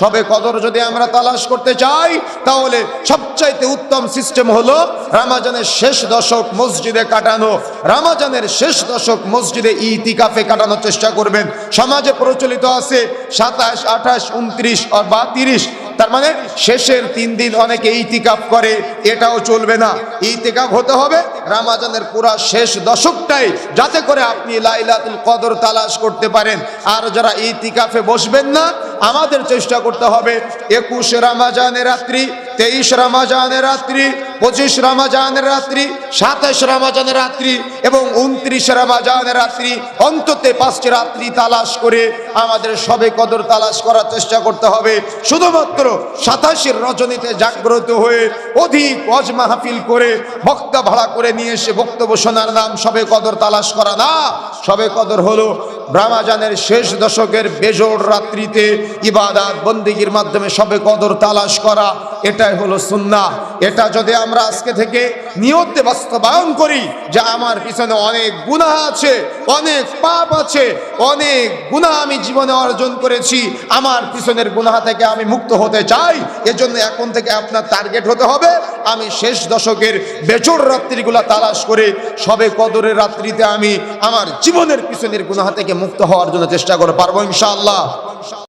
সবে কদর যদি আমরা তালাশ করতে চাই, তাহলে সবচাইতে উত্তম সিস্টেম হলো রামাজানের শেষ দশক মসজিদে কাটানো। রামাজানের শেষ দশক মসজিদে ইতিকাফে কাটানোর চেষ্টা করবেন। সমাজে প্রচলিত আছে সাতাশ, আঠাশ, উনত্রিশ বা তিরিশ তার মানে শেষের তিন দিন অনেকে ইতিকাফ করে, এটাও চলবে না। ইতিকাফ হতে হবে রামাজানের পুরা শেষ দশকটাই, যাতে করে আপনি লাইলাতুল কদর তালাশ করতে পারেন। আর যারা ইতিকাফে বসবেন না আমাদের চেষ্টা করতে হবে। একুশ রামাজানের রাত্রি, তেইশ রামাজানের রাত্রি, পঁচিশ রামাজানের রাত্রি, সাতাশ রামাজানের রাত্রি এবং উনত্রিশ রামাজানের রাত্রি। অন্তত পাঁচটি রাত্রি তালাশ করে আমাদের সবে কদর তালাশ করার চেষ্টা করতে হবে। শুধুমাত্র সাতাশের রজনীতে জাগ্রত হয়ে অধিক অজ মাহফিল করে বক্তা ভাড়া করে নিয়ে এসে বক্তব্য শোনার নাম সবে কদর তালাশ করা না। সবে কদর হলো রামাজানের শেষ দশকের বেজোড় রাত্রিতে ইবাদাত বন্দিগির মাধ্যমে সবে কদর তালাশ করা এটাই হলো সুন্না এটা যদি আমরা আজকে থেকে নিয়তে বাস্তবায়ন করি যে আমার পিছনে অনেক গুনাহ আছে, অনেক পাপ আছে, অনেক গুনাহ আমি জীবনে অর্জন করেছি, আমার পিছনের গুনাহ থেকে আমি মুক্ত হতে চাই, এজন্য এখন থেকে আপনার টার্গেট হতে হবে, আমি শেষ দশকের বেচোর রাত্রিগুলা তালাশ করে সবে কদরের রাত্রিতে আমি আমার জীবনের পিছনের গুনাহ থেকে মুক্ত হওয়ার জন্য চেষ্টা করে পারব ইনশাআল্লাহ।